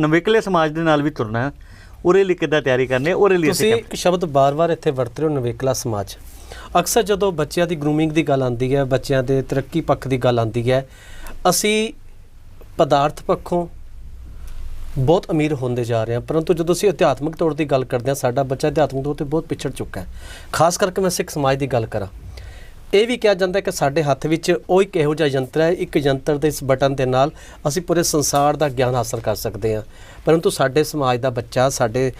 ਨਵੇਕਲੇ ਸਮਾਜ ਦੇ ਨਾਲ ਵੀ ਤੁਰਨਾ ਉਹਦੇ ਲਈ ਕਿੱਦਾਂ ਤਿਆਰੀ ਕਰਨੀ ਉਹਦੇ ਲਈ ਤੁਸੀਂ ਇੱਕ ਸ਼ਬਦ ਬਾਰ-ਬਾਰ ਇੱਥੇ ਵਰਤ ਰਹੇ ਹੋ ਨਵੇਕਲਾ ਸਮਾਜ। ਅਕਸਰ ਜਦੋਂ ਬੱਚਿਆਂ ਦੀ ਗਰੂਮਿੰਗ ਦੀ ਗੱਲ ਆਉਂਦੀ ਹੈ ਬੱਚਿਆਂ ਦੇ ਤਰੱਕੀ ਪੱਖ ਦੀ ਗੱਲ ਆਉਂਦੀ ਹੈ ਅਸੀਂ ਪਦਾਰਥ ਪੱਖੋਂ ਬਹੁਤ ਅਮੀਰ ਹੁੰਦੇ ਜਾ ਰਹੇ ਹਾਂ ਪਰੰਤੂ ਜਦੋਂ ਅਸੀਂ ਅਧਿਆਤਮਿਕ ਤੌਰ ਦੀ ਗੱਲ ਕਰਦੇ ਹਾਂ ਸਾਡਾ ਬੱਚਾ ਅਧਿਆਤਮਿਕ ਤੌਰ ਤੇ ਬਹੁਤ ਪਿਛੜ ਚੁੱਕਾ ਹੈ। ਖਾਸ ਕਰਕੇ ਮੈਂ ਸਿੱਖ ਸਮਾਜ ਦੀ ਗੱਲ ਕਰਾਂ। ਇਹ ਵੀ ਕਿਹਾ ਜਾਂਦਾ ਕਿ ਸਾਡੇ ਹੱਥ ਵਿੱਚ ਉਹ ਇੱਕ ਇਹੋ ਜਿਹਾ ਯੰਤਰ ਹੈ, ਇੱਕ ਯੰਤਰ ਦੇ ਇਸ ਬਟਨ ਦੇ ਨਾਲ ਅਸੀਂ ਪੂਰੇ ਸੰਸਾਰ ਦਾ ਗਿਆਨ ਹਾਸਲ ਕਰ ਸਕਦੇ ਹਾਂ। ਪਰੰਤੂ ਸਾਡੇ ਸਮਾਜ ਦਾ ਬੱਚਾ, ਸਾਡੇ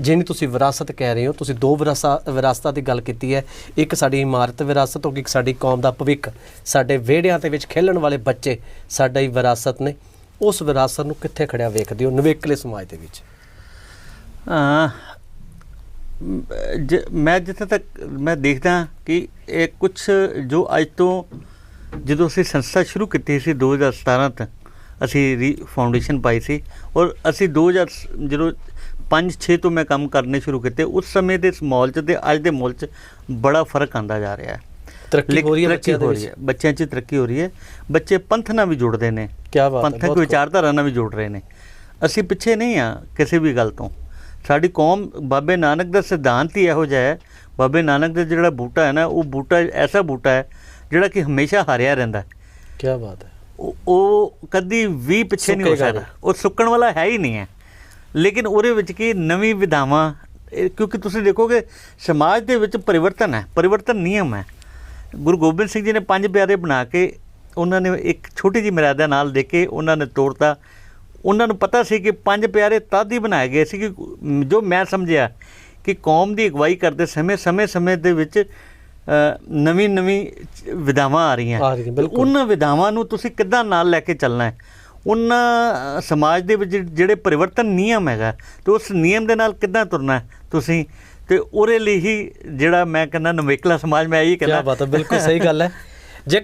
ਜਿਹਨੂੰ ਤੁਸੀਂ ਵਿਰਾਸਤ ਕਹਿ ਰਹੇ ਹੋ, ਤੁਸੀਂ ਦੋ ਵਿਰਾਸਤ ਵਿਰਾਸਤਾਂ ਦੀ ਗੱਲ ਕੀਤੀ ਹੈ। ਇੱਕ ਸਾਡੀ ਇਮਾਰਤ ਵਿਰਾਸਤ ਹੋ ਗਈ, ਇੱਕ ਸਾਡੀ ਕੌਮ ਦਾ ਭਵਿੱਖ। ਸਾਡੇ ਵਿਹੜਿਆਂ ਦੇ ਵਿੱਚ ਖੇਲਣ ਵਾਲੇ ਬੱਚੇ ਸਾਡਾ ਹੀ ਵਿਰਾਸਤ ਨੇ। ਉਸ ਵਿਰਾਸਤ ਨੂੰ ਕਿੱਥੇ ਖੜਿਆ ਵੇਖਦੇ ਹੋ ਨਵੇਕਲੇ ਸਮਾਜ ਦੇ ਵਿੱਚ? ਮ, ਜ- ਮੈਂ ਜਿੱਥੇ ਤੱਕ ਮੈਂ ਦੇਖਦਾ ਕਿ ਇਹ ਕੁਝ ਜੋ ਅੱਜ ਤੋਂ ਜਦੋਂ ਅਸੀਂ ਸੰਸਥਾ ਸ਼ੁਰੂ ਕੀਤੀ ਸੀ 2017 ਤੱਕ ਅਸੀਂ ਰੀ ਫਾਊਂਡੇਸ਼ਨ ਪਾਈ ਸੀ ਔਰ ਅਸੀਂ 2000 ਸ- ਜਦੋਂ 5-6 ਤੋਂ ਮੈਂ ਕੰਮ ਕਰਨੇ ਸ਼ੁਰੂ ਕੀਤੇ ਉਸ ਸਮੇਂ ਦੇ ਮਾਹੌਲ 'ਚ ਤੇ ਅੱਜ ਦੇ ਮਾਹੌਲ 'ਚ ਬੜਾ ਫ਼ਰਕ ਆਂਦਾ ਜਾ ਰਿਹਾ ਹੈ। ਤਰੱਕੀ ਹੋ ਰਹੀ ਹੈ ਬੱਚਿਆਂ ਦੇ ਵਿੱਚ? ਬੱਚਿਆਂ 'ਚ ਤਰੱਕੀ ਹੋ ਰਹੀ ਹੈ। ਬੱਚੇ ਪੰਥ ਨਾਲ ਵੀ ਜੁੜਦੇ ਨੇ। ਕੀ ਬਾਤ ਹੈ ਪੰਥਕ ਵਿਚਾਰਧਾਰਾ ਨਾਲ ਵੀ ਜੁੜ ਰਹੇ ਨੇ। ਅਸੀਂ ਪਿੱਛੇ ਨਹੀਂ ਆ ਕਿਸੇ ਵੀ ਗੱਲ ਤੋਂ। ਸਾਡੀ ਕੌਮ ਬਾਬੇ ਨਾਨਕ ਦਾ ਸਿਧਾਂਤ ਹੀ ਇਹੋ ਜਿਹਾ ਹੈ। ਬਾਬੇ ਨਾਨਕ ਦਾ ਜਿਹੜਾ ਬੂਟਾ ਹੈ ਨਾ ਉਹ ਬੂਟਾ ਐਸਾ ਬੂਟਾ ਹੈ ਜਿਹੜਾ ਕਿ ਹਮੇਸ਼ਾ ਹਰਿਆ ਰਹਿੰਦਾ ਹੈ। ਕੀ ਬਾਤ ਹੈ। ਉਹ- ਕਦੀ ਵੀ ਪਿੱਛੇ ਨਹੀਂ ਹੋ ਸਕਦਾ। ਉਹ ਸੁੱਕਣ ਵਾਲਾ ਹੈ ਹੀ ਨਹੀਂ ਹੈ। ਲੇਕਿਨ ਉਹਦੇ ਵਿੱਚ ਕੀ ਨਵੀਂ ਵਿਧਾਵਾਂ ਕਿਉਂਕਿ ਤੁਸੀਂ ਦੇਖੋਗੇ ਸਮਾਜ ਦੇ ਵਿੱਚ ਪਰਿਵਰਤਨ ਹੈ ਪਰਿਵਰਤਨ ਨਿਯਮ ਹੈ। ਗੁਰੂ ਗੋਬਿੰਦ ਸਿੰਘ ਜੀ ਨੇ ਪੰਜ ਪਿਆਰੇ ਬਣਾ ਕੇ ਉਹਨਾਂ ਨੇ ਇੱਕ ਛੋਟੀ ਜਿਹੀ ਮਰਿਆਦਾ ਨਾਲ ਦੇ ਕੇ ਉਹਨਾਂ ਨੇ ਤੋੜਤਾ। ਉਹਨਾਂ ਨੂੰ ਪਤਾ ਸੀ ਕਿ ਪੰਜ ਪਿਆਰੇ ਤਦ ਹੀ ਬਣਾਏ ਗਏ ਸੀ ਕਿ ਜੋ ਮੈਂ ਸਮਝਿਆ ਕਿ ਕੌਮ ਦੀ ਅਗਵਾਈ ਕਰਦੇ ਸਮੇਂ ਸਮੇਂ-ਸਮੇਂ ਦੇ ਵਿੱਚ ਨਵੀਂ ਨਵੀਂ ਵਿਧਾਵਾਂ ਆ ਰਹੀਆਂ। ਉਹਨਾਂ ਵਿਧਾਵਾਂ ਨੂੰ ਤੁਸੀਂ ਕਿੱਦਾਂ ਨਾਲ ਲੈ ਕੇ ਚੱਲਣਾ ਹੈ? ਉਹਨਾਂ ਸਮਾਜ ਦੇ ਵਿੱਚ ਜਿਹੜੇ ਪਰਿਵਰਤਨ ਨਿਯਮ ਹੈਗਾ ਤੇ ਉਸ ਨਿਯਮ ਦੇ ਨਾਲ ਕਿੱਦਾਂ ਤੁਰਨਾ ਤੁਸੀਂ? ਤੇ ਉਹਦੇ ਲਈ ਹੀ ਜਿਹੜਾ ਮੈਂ ਕਹਿੰਦਾ ਨਵੇਕਲਾ ਸਮਾਜ ਮੈਂ ਇਹੀ ਕੀ ਕਹਿੰਦਾ ਬਾਤ ਹੈ ਬਿਲਕੁਲ ਸਹੀ ਗੱਲ ਹੈ।